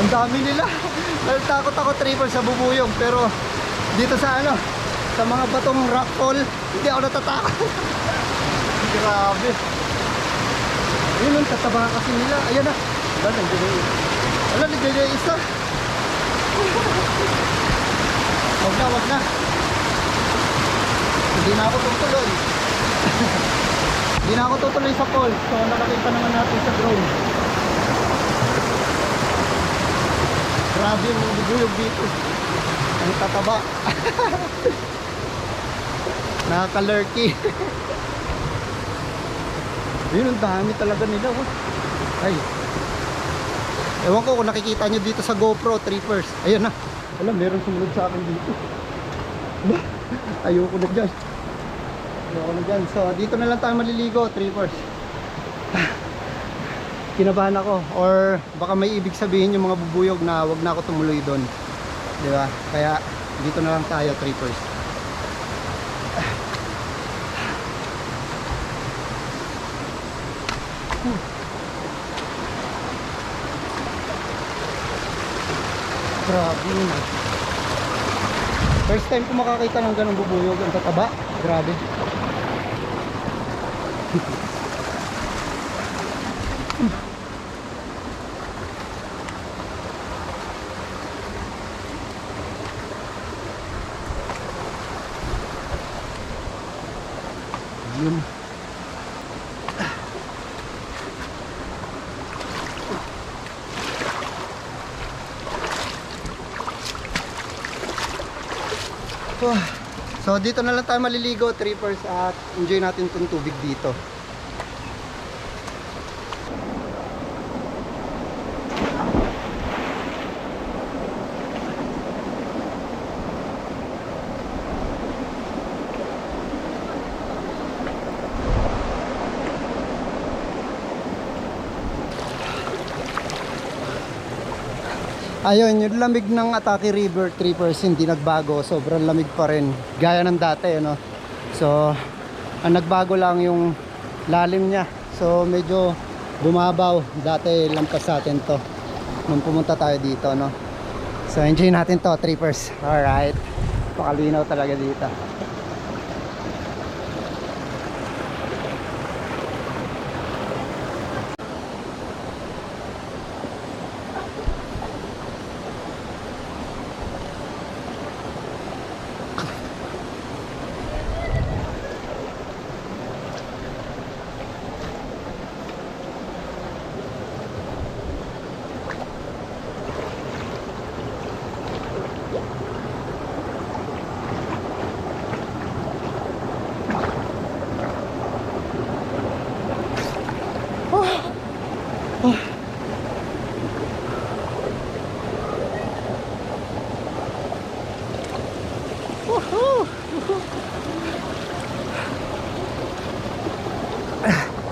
Ang dami nila. Takot ako triple sa bubuyog pero dito sa ano, sa mga batong rockfall, hindi ako natatakot. Grabe. Ayun ang tataba kasi nila. Ayan na. Wala, nandiyan yung Wala, nandiyan yung isa. Wag na, wag na. Hindi na ako tutuloy. Hindi na ako tutuloy sa call. So nakakita naman natin sa drone. Grabe yung bubuyog dito. Ang tataba. Nakaka-lurky. Yun, ang dami talaga nila. Oh. Ay. Ewan ko kung nakikita nyo dito sa GoPro trippers. Ayun na. Wala, meron sumunod sa akin dito. Ayoko na dyan. Ayoko na dyan. So, dito na lang tayo maliligo, trippers. Kinabahan ako. Or baka may ibig sabihin yung mga bubuyog na wag na ako tumuloy doon. Di ba? Kaya dito na lang tayo, trippers. Grabe yun ah. First time ko makakita ng ganong bubuyog. Ang tataba. Grabe. Yun. So, so dito na lang tayo maliligo, trippers at enjoy natin itong tubig dito. Ayun, yung lamig ng Atake River Trippers hindi nagbago. Sobrang lamig pa rin. Gaya ng dati, ano. So, ang nagbago lang yung lalim niya. So, medyo bumabaw. Dati lampas sa atin to. Nung pumunta tayo dito, no. So, enjoy natin to, Trippers. Alright. Pakalinaw talaga dito.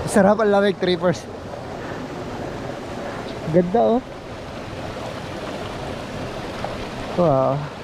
Sarap ang lamig, Trippers. Ganda, oh. Wow.